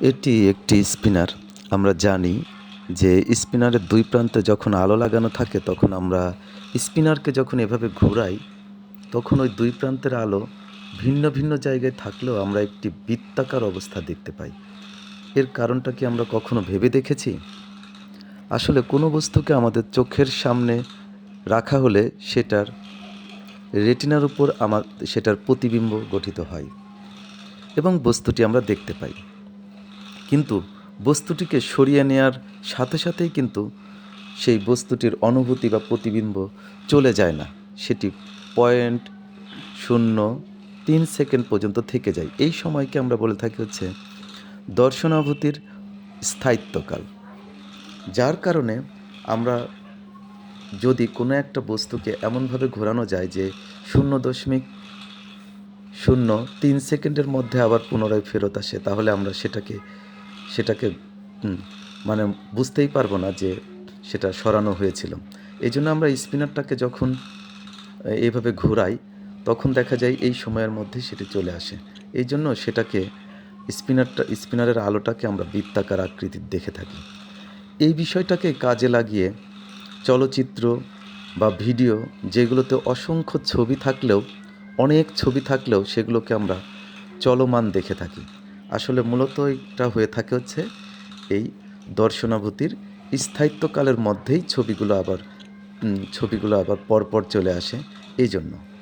এটি একটি স্পিনার। আমরা জানি যে স্পিনারের দুই প্রান্তে যখন আলো লাগানো থাকে, তখন আমরা স্পিনারকে যখন এভাবে ঘোরাই, তখন ওই দুই প্রান্তের আলো ভিন্ন ভিন্ন জায়গায় থাকলেও আমরা একটি বৃত্তাকার অবস্থা দেখতে পাই। এর কারণটা কি আমরা কখনো ভেবে দেখেছি? আসলে কোনো বস্তুকে আমাদের চোখের সামনে রাখা হলে সেটার রেটিনার উপর আমার, সেটার প্রতিবিম্ব গঠিত হয় এবং বস্তুটি আমরা দেখতে পাই। কিন্তু বস্তুটিকে সরিয়ে নেওয়ার সাথে সাথেই কিন্তু সেই বস্তুটির অনুভূতি বা প্রতিবিম্ব চলে যায় না। সেটি পয়েন্ট শূন্য তিন সেকেন্ড পর্যন্ত থেকে যায়। এই সময়কে আমরা বলে থাকি হচ্ছে দর্শনাভূতির স্থায়িত্বকাল। যার কারণে আমরা যদি কোনো একটা বস্তুকে এমনভাবে ঘোরানো যায় যে শূন্য দশমিক শূন্য তিন সেকেন্ডের মধ্যে আবার পুনরায় ফেরত আসে, তাহলে আমরা সেটাকে সেটাকে মানে বুঝতেই পারব না যে সেটা সরানো হয়েছিল। এই জন্য আমরা স্পিনারটাকে যখন এইভাবে ঘোরাই, তখন দেখা যায় এই সময়ের মধ্যে সেটি চলে আসে। এই জন্য সেটাকে স্পিনারটা স্পিনারের আলোটাকে আমরা বৃত্তাকার আকৃতির দেখে থাকি। এই বিষয়টাকে কাজে লাগিয়ে চলচ্চিত্র বা ভিডিও যেগুলোতে অসংখ্য ছবি থাকলেও, অনেক ছবি থাকলেও সেগুলোকে আমরা চলমান দেখে থাকি। আসলে মূলত এটা হয়ে থাকে হচ্ছে এই দর্শনাভূতির স্থায়িত্বকালের মধ্যেই ছবিগুলো আবার ছবিগুলো আবার পরপর চলে আসে। এই জন্য।